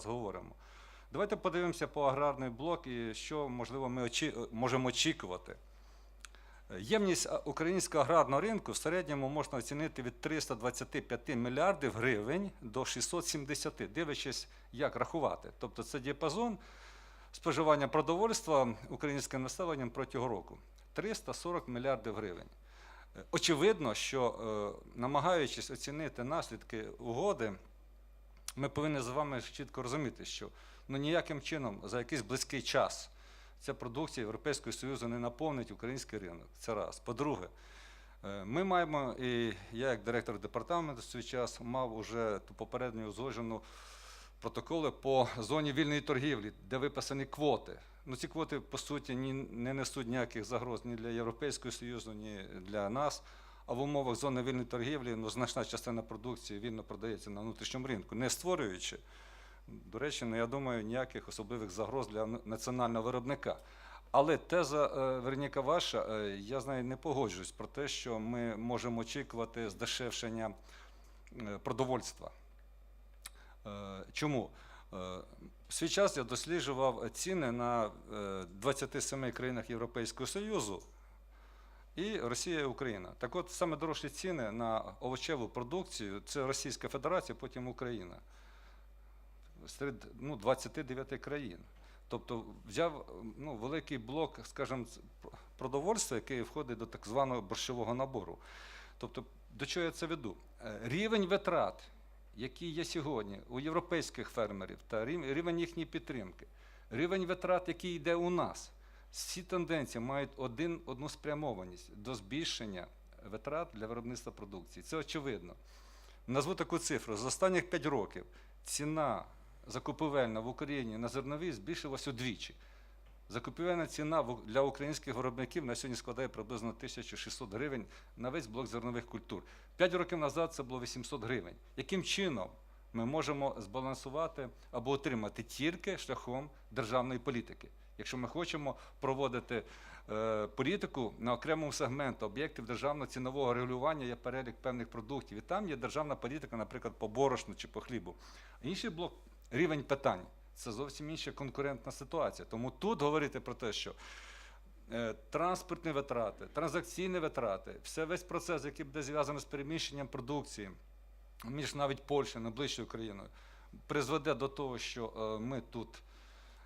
зговоримо. Давайте подивимося по аграрний блок і що можливо ми очі... можемо очікувати. Ємність українського аграрного ринку в середньому можна оцінити від 325 мільярдів гривень до 670, дивлячись, як рахувати. Тобто це діапазон споживання продовольства українським населенням протягом року 340 мільярдів гривень. Е, Очевидно, що е, намагаючись оцінити наслідки угоди, ми повинні з вами чітко розуміти, що ну, ніяким чином за якийсь близький час ця продукція Європейського Союзу не наповнить український ринок. Це раз. По-друге, е, ми маємо, і я, як директор департаменту в свій час, мав уже ту попередню узгоджену протоколи по зоні вільної торгівлі, де виписані квоти. Ну, ці квоти, по суті, ні, не несуть ніяких загроз ні для Європейського Союзу, ні для нас. А в умовах зони вільної торгівлі ну, значна частина продукції вільно продається на внутрішньому ринку, не створюючи, до речі, ну, я думаю, ніяких особливих загроз для національного виробника. Але теза е, Верніка ваша, е, я з нею не погоджуюсь про те, що ми можемо очікувати здешевшення е, продовольства. Чому? В свій час я досліджував ціни на е, 27 країнах Європейського Союзу і Росія і Україна. Так от саме дорожчі ціни на овочеву продукцію це Російська Федерація, потім Україна. Серед ну, 29 країн. Тобто взяв ну, великий блок, скажімо, продовольства, який входить до так званого борщового набору. Тобто, до чого я це веду? Е, Рівень витрат, який є сьогодні у європейських фермерів, та рівень їхньої підтримки, рівень витрат, який йде у нас, всі тенденції мають один, одну спрямованість до збільшення витрат для виробництва продукції. Це очевидно. Назву таку цифру. За останніх 5 років ціна закупівельна в Україні на зернові збільшилась удвічі. Закупівельна ціна для українських виробників на сьогодні складає приблизно 1600 гривень на весь блок зернових культур. П'ять років назад це було 800 гривень. Яким чином ми можемо збалансувати або отримати тільки шляхом державної політики? Якщо ми хочемо проводити е, політику на окремому сегменту об'єктів державного цінового регулювання, є перелік певних продуктів, і там є державна політика, наприклад, по борошну чи по хлібу. Інший блок рівень питань. Це зовсім інша конкурентна ситуація. Тому тут говорити про те, що е, транспортні витрати, транзакційні витрати, все весь процес, який буде зв'язаний з переміщенням продукції між навіть Польщею, найближчою країною, призведе до того, що е, ми тут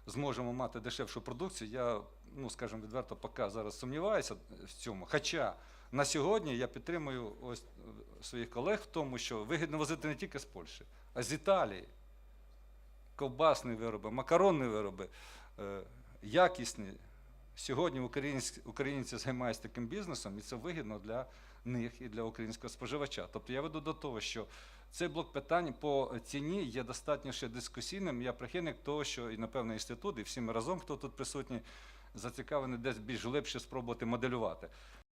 зможемо мати дешевшу продукцію. Я, ну скажімо відверто, поки зараз сумніваюся в цьому. Хоча на сьогодні я підтримую ось е, своїх колег в тому, що вигідно возити не тільки з Польщі, а з Італії. Ковбасні вироби, макаронні вироби, е, якісні. Сьогодні українці займаються таким бізнесом, і це вигідно для них і для українського споживача. Тобто я веду до того, що цей блок питань по ціні є достатньо ще дискусійним. Я прихильник того, що і напевно інститут, і всі ми разом, хто тут присутні, зацікавлений десь більш глибше спробувати моделювати.